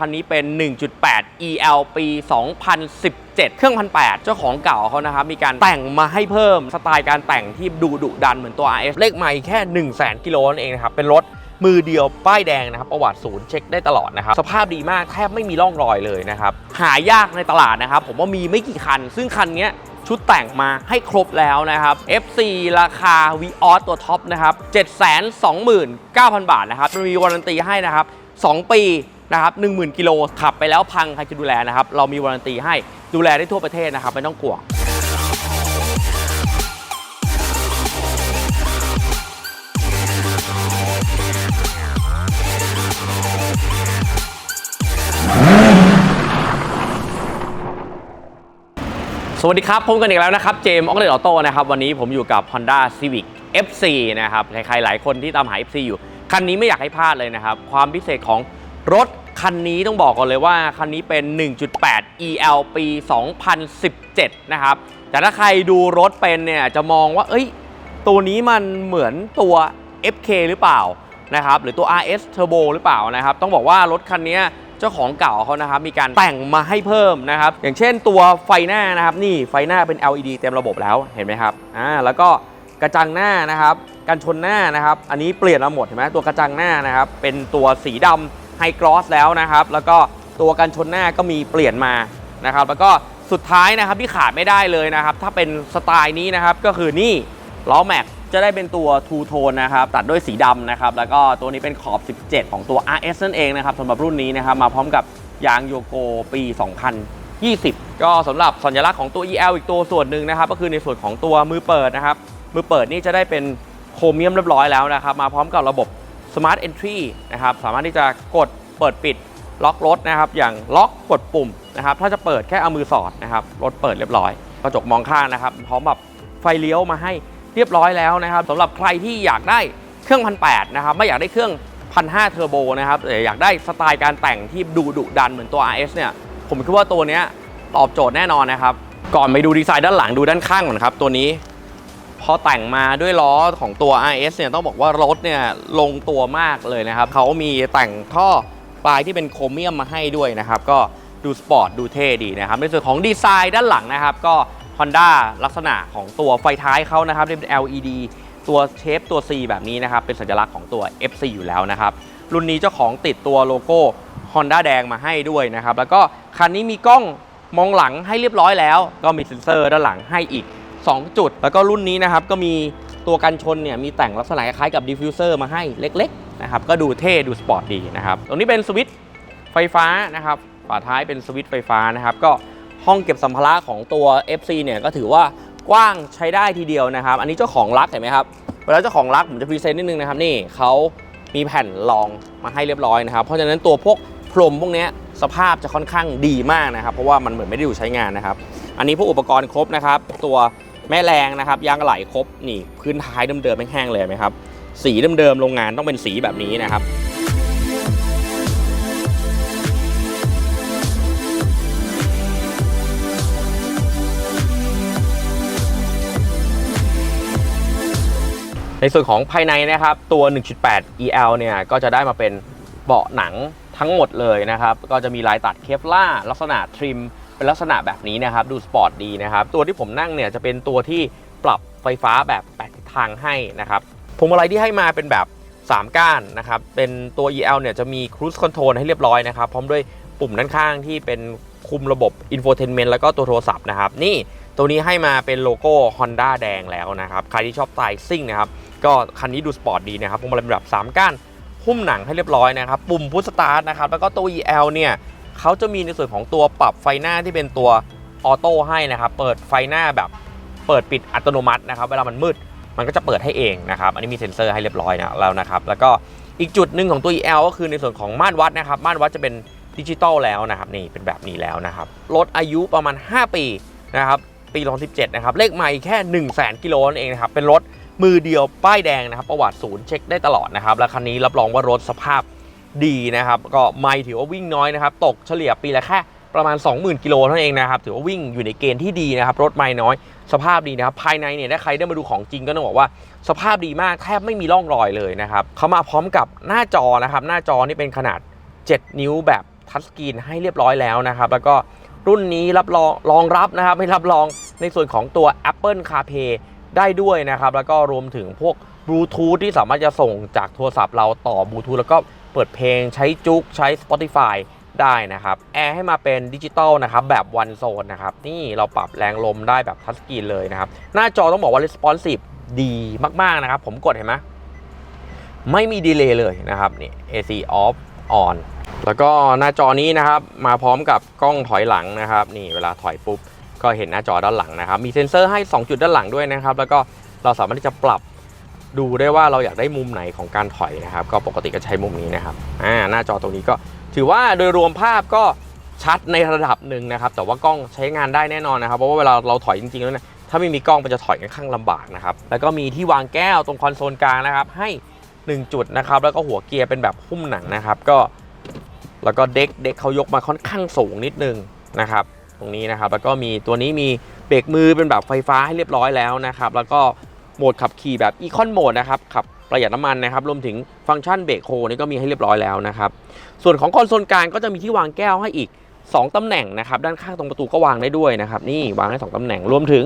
คันนี้เป็น 1.8 EL ปี 2017 เครื่องพันแเจ้าของเก่าเขานะครับ มีการแต่งมาให้เพิ่ม สไตล์การแต่งที่ดูดุดันเหมือนตัว RS เลขใหม่แค่ 1 0 0 0 0 0กิโลนั่นเองนะครับ เป็นรถมือเดียวป้ายแดงนะครับ ประวัติศูนย์เช็คได้ตลอดนะครับ สภาพดีมากแทบไม่มีร่องรอยเลยนะครับ หายากในตลาดนะครับ ผมว่ามีไม่กี่คัน ซึ่งคันนี้ชุดแต่งมาให้ครบแล้วนะครับ FC ราคา v ีออสตัวท็อปนะครับ 729,000 บาทนะครับมันมีวารันตีให้นะครับ 2 ปี นะครับ10,000กิโลขับไปแล้วพังใครจะดูแลนะครับเรามีวารันตีให้ดูแลได้ทั่วประเทศนะครับไม่ต้องกลัวสวัสดีครับพบกันอีกแล้วนะครับ เจมส์ออกเลดออโต้นะครับ วันนี้ผมอยู่กับ Honda Civic FC นะครับ ใครๆหลายคนที่ตามหา FC อยู่ คันนี้ไม่อยากให้พลาดเลยนะครับ ความพิเศษของรถ คันนี้ต้องบอกก่อนเลยว่า คันนี้เป็น 1.8 EL ปี 2017 นะครับ แต่ถ้าใครดูรถเป็นเนี่ยจะมองว่า เอ้ย ตัวนี้มันเหมือนตัว FK หรือเปล่านะครับ หรือตัว RS Turbo หรือเปล่านะครับ ต้องบอกว่ารถคันนี้เจ้าของเก่าเขานะครับ มีการแต่งมาให้เพิ่มนะครับ อย่างเช่นตัวไฟหน้านะครับ นี่ไฟหน้าเป็น LED เต็มระบบแล้วเห็นไหมครับ อ่า แล้วก็กระจังหน้านะครับ กันชนหน้านะครับ อันนี้เปลี่ยนมาหมดเห็นไหมตัวกระจังหน้านะครับ เป็นตัวสีดำ ไฮกรอสแล้วนะครับ แล้วก็ตัวกันชนหน้าก็มีเปลี่ยนมานะครับ แล้วก็สุดท้ายนะครับที่ขาดไม่ได้เลยนะครับ ถ้าเป็นสไตล์นี้นะครับก็คือนี่ล้อแม็กจะได้เป็นตัวทูโทนนะครับตัดด้วยสีดำนะครับ แล้วก็ตัวนี้เป็นขอบ 17 ของตัว RS นั่นเองนะครับสำหรับรุ่นนี้นะครับมาพร้อมกับยางโยโกปี 2020 ก็สำหรับสัญลักษณ์ของตัว EL อีกตัวส่วนหนึ่งนะครับ ก็คือในส่วนของตัวมือเปิดนะครับ มือเปิดนี่จะได้เป็นโครเมียมเรียบร้อยแล้วนะครับ มาพร้อมกับระบบ Smart Entry นะครับสามารถที่จะกดเปิดปิดล็อกรถนะครับ อย่างล็อกกดปุ่มนะครับ ถ้าจะเปิดแค่เอามือสอดนะครับ รถเปิดเรียบร้อย กระจกมองข้างนะครับ พร้อมแบบไฟเลี้ยวมาให้เรียบร้อยแล้วนะครับสำหรับใครที่อยากได้เครื่องพันแนะครับ ไม่อยากได้เครื่องพันห้าเทอร์โบนะครับแต่อยากได้สไตล์การแต่งที่ดูดุดันเหมือนตัว RS เนี่ย ผมคิดว่าตัวนี้ตอบโจทย์แน่นอนนะครับ ก่อนไปดูดีไซน์ด้านหลังดูด้านข้างก่อนครับ ตัวนี้ พอแต่งมาด้วยล้อของตัว RS เนี่ยต้องบอกว่ารถเนี่ยลงตัวมากเลยนะครับเขามีแต่งท่อปลายที่เป็นโครเมียมมาให้ด้วยนะครับ ก็ดูสปอร์ตดูเท่ดีนะครับ ในส่วนของดีไซน์ด้านหลังนะครับ ก็ Honda ลักษณะของตัวไฟท้ายเขานะครับที่เป็น LED ตัวเชฟตัว C แบบนี้นะครับ เป็นสัญลักษณ์ของตัว FC อยู่แล้วนะครับ รุ่นนี้เจ้าของติดตัวโลโก้ Honda แดงมาให้ด้วยนะครับ แล้วก็คันนี้มีกล้องมองหลังให้เรียบร้อยแล้ว ก็มีเซ็นเซอร์ด้านหลังให้อีก 2 จุด แล้วก็รุ่นนี้นะครับก็มีตัวกันชนเนี่ยมีแต่งลักษณะคล้ายกับดิฟฟิวเซอร์มาให้เล็กๆนะครับก็ดูเท่ดูสปอร์ตดีนะครับตรงนี้เป็นสวิตช์ไฟฟ้านะครับฝาท้ายเป็นสวิตช์ไฟฟ้านะครับก็ห้องเก็บสัมภาระของตัว FC เนี่ยก็ถือว่ากว้างใช้ได้ทีเดียวนะครับ อันนี้เจ้าของรักเห็นไหมครับเวลาเจ้าของรักผมจะพรีเซนต์นิดนึงนะครับนี่เขามีแผ่นรองมาให้เรียบร้อยนะครับ เพราะฉะนั้นตัวพวกพรมพวกเนี้ยสภาพจะค่อนข้างดีมากนะครับ เพราะว่ามันเหมือนไม่ได้อยู่ใช้งานนะครับ อันนี้พวกอุปกรณ์ครบนะครับ ตัว แม่แรงนะครับยางไหลครบนี่พื้นท้ายเดิมๆแห้งๆเลยไหมครับสีเดิมๆโรงงานต้องเป็นสีแบบนี้นะครับในส่วนของภายในนะครับตัว 1.8 EL เนี่ยก็จะได้มาเป็นเบาะหนังทั้งหมดเลยนะครับ ก็จะมีลายตัดเคฟล่าลักษณะทริม เป็นลักษณะแบบนี้นะครับ ดูสปอร์ตดีนะครับ ตัวที่ผมนั่งเนี่ยจะเป็นตัวที่ปรับไฟฟ้าแบบ8ทิศทางให้นะครับพวงมาลัยที่ให้มาเป็นแบบ 3 ก้านนะครับ เป็นตัว EL เนี่ยจะมี Cruise Control ให้เรียบร้อยนะครับ พร้อมด้วยปุ่มด้านข้างที่เป็นคุมระบบ Infotainment แล้วก็ตัวโทรศัพท์นะครับ นี่ตัวนี้ให้มาเป็นโลโก้ Honda แดงแล้วนะครับ ใครที่ชอบสไตล์ซิ่งนะครับ ก็คันนี้ดูสปอร์ตดีนะครับพวงมาลัยเป็นแบบ 3 ก้านหุ้มหนังให้เรียบร้อยนะครับ ปุ่มพุชสตาร์ทนะครับ แล้วก็ตัว EL เนี่ย เขาจะมีในส่วนของตัวปรับไฟหน้าที่เป็นตัวออโต้ให้นะครับ เปิดไฟหน้าแบบเปิดปิดอัตโนมัตินะครับ เวลามันมืดมันก็จะเปิดให้เองนะครับ อันนี้มีเซ็นเซอร์ให้เรียบร้อยนะแล้วนะครับ แล้วก็อีกจุดหนึ่งของตัว EL ก็คือในส่วนของม่านวัดนะครับ ม่านวัดจะเป็นดิจิตอลแล้วนะครับ นี่เป็นแบบนี้แล้วนะครับ รถอายุประมาณ 5 ปีนะครับ ปี 2017 นะครับ เลขใหม่แค่ 1 0 0 0 0แกิโลนั่นเองนะครับ เป็นรถมือเดียวป้ายแดงนะครับ ประวัติศูนย์เช็คได้ตลอดนะครับ และคันนี้รับรองว่ารถสภาพ ดีนะครับ ก็ไม่ถือว่าวิ่งน้อยนะครับ ตกเฉลี่ยปีละแค่ประมาณ 20,000 กิโลเท่านั้นเองนะครับ ถือว่าวิ่งอยู่ในเกณฑ์ที่ดีนะครับ รถไม่น้อย สภาพดีนะครับ ภายในเนี่ยถ้าใครได้มาดูของจริงก็ต้องบอกว่า สภาพดีมากแทบไม่มีร่องรอยเลยนะครับเขามาพร้อมกับหน้าจอนะครับ หน้าจอนี่เป็นขนาด 7 นิ้วแบบทัชสกรีนให้เรียบร้อยแล้วนะครับ แล้วก็รุ่นนี้รับรองรองรับนะครับไม่รับรองในส่วนของตัว Apple CarPlay ได้ด้วยนะครับ แล้วก็รวมถึงพวกบลูทูธที่สามารถจะส่งจากโทรศัพท์เราต่อบลูทูธแล้วก็ เปิดเพลงใช้จุกใช้ Spotify ได้นะครับแอร์ให้มาเป็นดิจิตอลนะครับแบบวันโซนนะครับนี่เราปรับแรงลมได้แบบทัชสกรีนเลยนะครับ หน้าจอต้องบอกว่า responsive ดีมาก ๆ นะครับ ผมกดเห็นไหมไม่มีดีเลย์เลยนะครับนี่ AC off on แล้วก็หน้าจอนี้นะครับ มาพร้อมกับกล้องถอยหลังนะครับ นี่เวลาถอยปุ๊บ ก็เห็นหน้าจอด้านหลังนะครับ มีเซ็นเซอร์ให้ 2 จุดด้านหลังด้วยนะครับ แล้วก็เราสามารถที่จะปรับ ดูได้ว่าเราอยากได้มุมไหนของการถอยนะครับ ก็ปกติก็ใช้มุมนี้นะครับอ่าหน้าจอตรงนี้ก็ถือว่าโดยรวมภาพก็ชัดในระดับหนึ่งนะครับ แต่ว่ากล้องใช้งานได้แน่นอนนะครับ เพราะว่าเวลาเราถอยจริงๆแล้วเนี่ยถ้าไม่มีกล้องมันจะถอยค่อนข้างลำบากนะครับ แล้วก็มีที่วางแก้วตรงคอนโซลกลางนะครับ ให้ 1 จุดนะครับ แล้วก็หัวเกียร์เป็นแบบหุ้มหนังนะครับ ก็แล้วก็เด็กเด็กเขายกมาค่อนข้างสูงนิดนึงนะครับ ตรงนี้นะครับ แล้วก็มีตัวนี้มีเบรกมือเป็นแบบไฟฟ้าให้เรียบร้อยแล้วนะครับ แล้วก็ โหมดขับขี่แบบอีคอนโหมดนะครับขับประหยัดน้ำมันนะครับรวมถึงฟังก์ชันเบรกโฮนี่ก็มีให้เรียบร้อยแล้วนะครับส่วนของคอนโซลกลางก็จะมีที่วางแก้วให้อีก 2ตำแหน่งนะครับด้านข้างตรงประตูก็วางได้ด้วยนะครับนี่วางให้2ตำแหน่งรวมถึง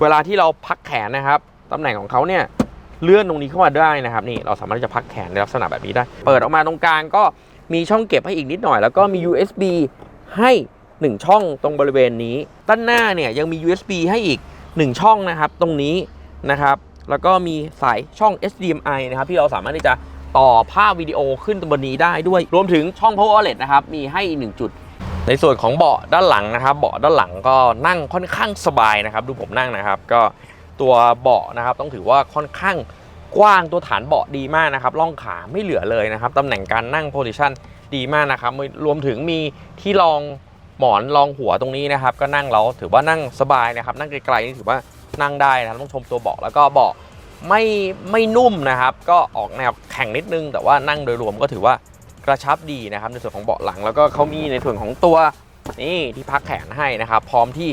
เวลาที่เราพักแขนนะครับตำแหน่งของเขาเนี่ยเลื่อนตรงนี้เข้ามาได้นะครับนี่เราสามารถที่จะพักแขนในลักษณะแบบนี้ได้ เปิดออกมาตรงกลางก็มีช่องเก็บให้อีกนิดหน่อย แล้วก็มี USB ให้ 1 ช่องตรงบริเวณนี้ด้านหน้าเนี่ยยังมี USB ให้อีก 1 ช่องนะครับตรงนี้ นะครับ แล้วก็มีสายช่อง HDMI นะครับที่เราสามารถที่จะต่อภาพวิดีโอขึ้นบนนี้ได้ด้วย รวมถึงช่อง Power Outlet นะครับมีให้อีกหนึ่งจุด ในส่วนของเบาะด้านหลังนะครับ เบาะด้านหลังก็นั่งค่อนข้างสบายนะครับ ดูผมนั่งนะครับ ก็ตัวเบาะนะครับ ต้องถือว่าค่อนข้างกว้างตัวฐานเบาะดีมากนะครับร่องขาไม่เหลือเลยนะครับตำแหน่งการนั่งโพซิชันดีมากนะครับ รวมถึงมีที่รองหมอนรองหัวตรงนี้นะครับ ก็นั่งเราถือว่านั่งสบายนะครับ นั่งไกลๆนี่ถือว่า นั่งได้นะครับต้องชมตัวเบาะแล้วก็เบาะไม่ไม่นุ่มนะครับ ก็ออกแนวแข็งนิดนึง แต่ว่านั่งโดยรวมก็ถือว่ากระชับดีนะครับ ในส่วนของเบาะหลังแล้วก็เขามีในส่วนของตัวนี่ที่พักแขนให้นะครับ พร้อมที่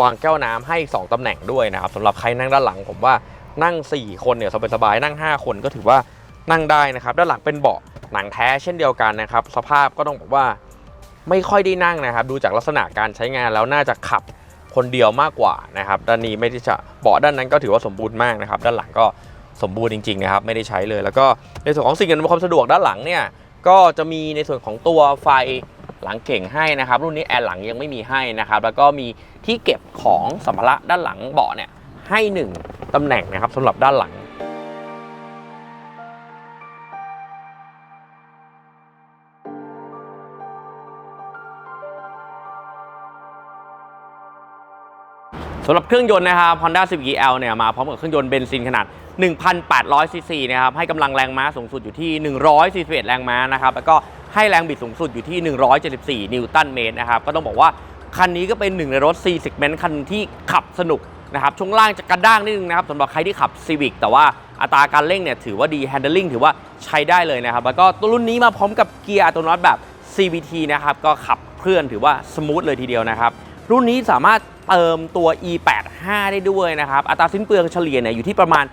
วางแก้วน้ำให้ 2ตำแหน่งด้วยนะครับสำหรับใครนั่งด้านหลังผมว่านั่ง 4 คนเนี่ยสบายๆนั่ง 5 คนก็ถือว่านั่งได้นะครับ ด้านหลังเป็นเบาะหนังแท้เช่นเดียวกันนะครับ สภาพก็ต้องบอกว่าไม่ค่อยได้นั่งนะครับ ดูจากลักษณะการใช้งานแล้วน่าจะขับ คนเดียวมากกว่านะครับด้านนี้ไม่ได้จะเบาะด้านนั้นก็ถือว่าสมบูรณ์มากนะครับด้านหลังก็สมบูรณ์จริงๆนะครับไม่ได้ใช้เลย แล้วก็ในส่วนของสิ่งอำนวยความสะดวกด้านหลังเนี่ยก็จะมีในส่วนของตัวไฟหลังเก่งให้นะครับ รุ่นนี้แอร์หลังยังไม่มีให้นะครับ แล้วก็มีที่เก็บของสัมภาระด้านหลังเบาะเนี่ยให้ 1ตำแหน่งนะครับสำหรับด้านหลัง สำหรับเครื่องยนต์นะครับ Honda Civic EL เนี่ยมาพร้อมกับเครื่องยนต์เบนซินขนาด 1,800ซีซีนะครับให้กำลังแรงม้าสูงสุดอยู่ที่ 141 แรงม้านะครับแล้วก็ให้แรงบิดสูงสุดอยู่ที่ 174 นิวตันเมตรนะครับก็ต้องบอกว่าคันนี้ก็เป็นหนึ่งในรถ C segment คันที่ขับสนุกนะครับช่วงล่างจะกระด้างนิดนึงนะครับสำหรับใครที่ขับ Civic แต่ว่าอัตราการเร่งเนี่ยถือว่าดี handling ถือว่าใช้ได้เลยนะครับแล้วก็ตัวรุ่นนี้มาพร้อมกับเกียร์อัตโนมัติแบบ CVT นะครับก็ขับเคลื่อนถือว่าสมูทเลยทีเดียวนะครับรุ่นนี้สามารถ เติมตัว e85 ได้ด้วยนะครับ อัตราสิ้นเปลืองเฉลี่ยเนี่ยอยู่ที่ประมาณ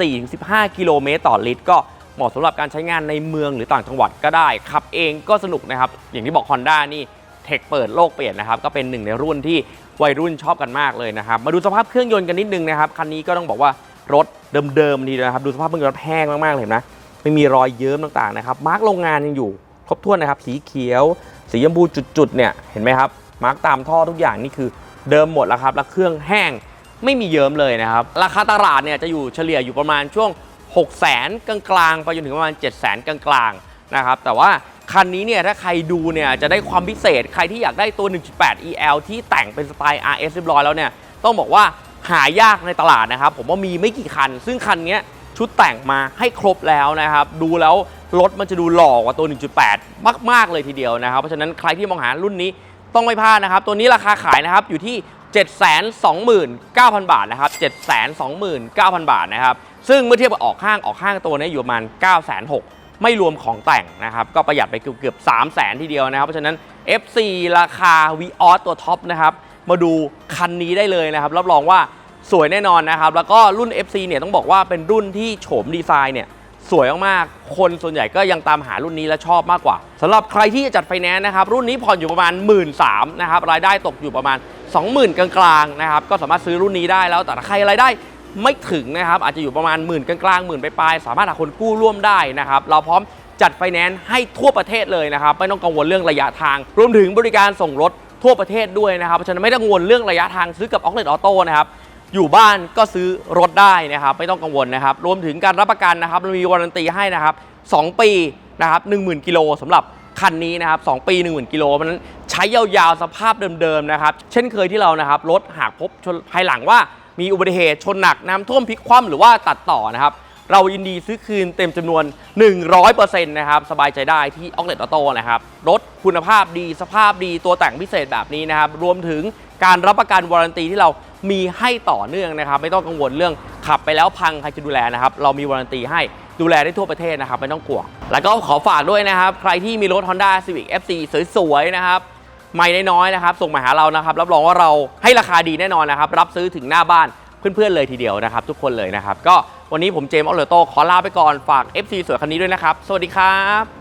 14-15 กิโลเมตรต่อลิตร ก็เหมาะสำหรับการใช้งานในเมืองหรือต่างจังหวัดก็ได้ ขับเองก็สนุกนะครับ อย่างที่บอก Honda นี่เทคเปิดโลกเปลี่ยนนะครับ ก็เป็นหนึ่งในรุ่นที่วัยรุ่นชอบกันมากเลยนะครับ มาดูสภาพเครื่องยนต์กันนิดนึงนะครับ คันนี้ก็ต้องบอกว่ารถเดิมๆดีนะครับ ดูสภาพเครื่องยนต์แห้งมากๆเลยนไหมไม่มีรอยเยิ้มต่างๆนะครับ มาร์กโรงงานยังอยู่ครบถ้วนนะครับ สีเขียว สีชมพูจุดๆเนี่ย เห็นไหมครับ มาร์กตามท่อทุกอย่างนี่คือ เดิมหมดแล้วครับแล้วเครื่องแห้งไม่มีเยิ้มเลยนะครับ ราคาตลาดเนี่ยจะอยู่เฉลี่ยอยู่ประมาณช่วง 6 0แสนกลางๆ ไปจนถึงประมาณ7 0 0แสนกลางๆนะครับแต่ว่าคันนี้เนี่ยถ้าใครดูเนี่ยจะได้ความพิเศษใครที่อยากได้ตัว 1.8 EL ที่แต่งเป็นสไตล์ RS เรียบร้อยแล้วเนี่ยต้องบอกว่าหายากในตลาดนะครับ ผมว่ามีไม่กี่คัน ซึ่งคันนี้ชุดแต่งมาให้ครบแล้วนะครับ ดูแล้วรถมันจะดูหล่อกว่าตัว 1.8 มาก ๆ เลยทีเดียวนะครับ เพราะฉะนั้นใครที่มองหารุ่นนี้ ต้องไม่พลาดนะครับ ตัวนี้ราคาขายนะครับอยู่ที่ 729,000 บาทนะครับ 729,000 บาทนะครับ ซึ่งเมื่อเทียบกับออกข้างออกข้างตัวนี้อยู่ประมาณ 9,600,000ไม่รวมของแต่งนะครับ ก็ประหยัดไปเกือบเกือบ300,000 ทีเดียวนะครับ เพราะฉะนั้น FC ราคา v ีออตัวท็อปนะครับ มาดูคันนี้ได้เลยนะครับ รับรองว่าสวยแน่นอนนะครับ แล้วก็รุ่น FC เนี่ยต้องบอกว่าเป็นรุ่นที่โฉมดีไซน์เนี่ย สวยมากๆ คนส่วนใหญ่ก็ยังตามหารุ่นนี้และชอบมากกว่าสำหรับใครที่จะจัดไฟแนนซ์นะครับ รุ่นนี้ผ่อนอยู่ประมาณ 1 3ื่นนะครับ รายได้ตกอยู่ประมาณ 20,000 กลางๆ นะครับ ก็สามารถซื้อรุ่นนี้ได้แล้ว แต่ถ้าใครรายได้ไม่ถึงนะครับ อาจจะอยู่ประมาณหมื่นกลางๆหมื่นไปลายสามารถหาคนกู้ร่วมได้นะครับ เราพร้อมจัดไฟแนนซ์ให้ทั่วประเทศเลยนะครับ ไม่ต้องกังวลเรื่องระยะทาง รวมถึงบริการส่งรถทั่วประเทศด้วยนะครับ เพราะฉะนั้นไม่ต้องกังวลเรื่องระยะทางซื้อกับออกเลตออโต้นะครับ อยู่บ้านก็ซื้อรถได้นะครับ ไม่ต้องกังวลนะครับ รวมถึงการรับประกันนะครับเรามีวารันตีให้นะครับ 2 ปีนะครับ10,000 กิโลสำหรับคันนี้นะครับ2ปี 10,000 กิโลเพราะฉะนั้นใช้ยาวๆสภาพเดิมๆนะครับ เช่นเคยที่เรานะครับรถหากพบภายหลังว่ามีอุบัติเหตุชนหนักน้ำท่วมพลิกคว่ำหรือว่าตัดต่อนะครับ เรายินดีซื้อคืนเต็มจำนวน 100%นะครับ สบายใจได้ที่ออกเลตออโต้นะครับ รถคุณภาพดีสภาพดีตัวแต่งพิเศษแบบนี้นะครับ รวมถึงการรับประกันวารันตีที่เรา มีให้ต่อเนื่องนะครับ ไม่ต้องกังวลเรื่องขับไปแล้วพังใครจะดูแลนะครับ เรามีวารันตีให้ดูแลได้ทั่วประเทศนะครับ ไม่ต้องกลัว แล้วก็ขอฝากด้วยนะครับ ใครที่มีรถ Honda Civic FC สวยๆนะครับไม่น้อยๆนะครับ ส่งมาหาเรานะครับ รับรองว่าเราให้ราคาดีแน่นอนนะครับ รับซื้อถึงหน้าบ้านเพื่อนๆเลยทีเดียวนะครับ ทุกคนเลยนะครับ ก็วันนี้ผมเจมส์ออลเลโตขอลาไปก่อนฝาก FC สวยคันนี้ด้วยนะครับ สวัสดีครับ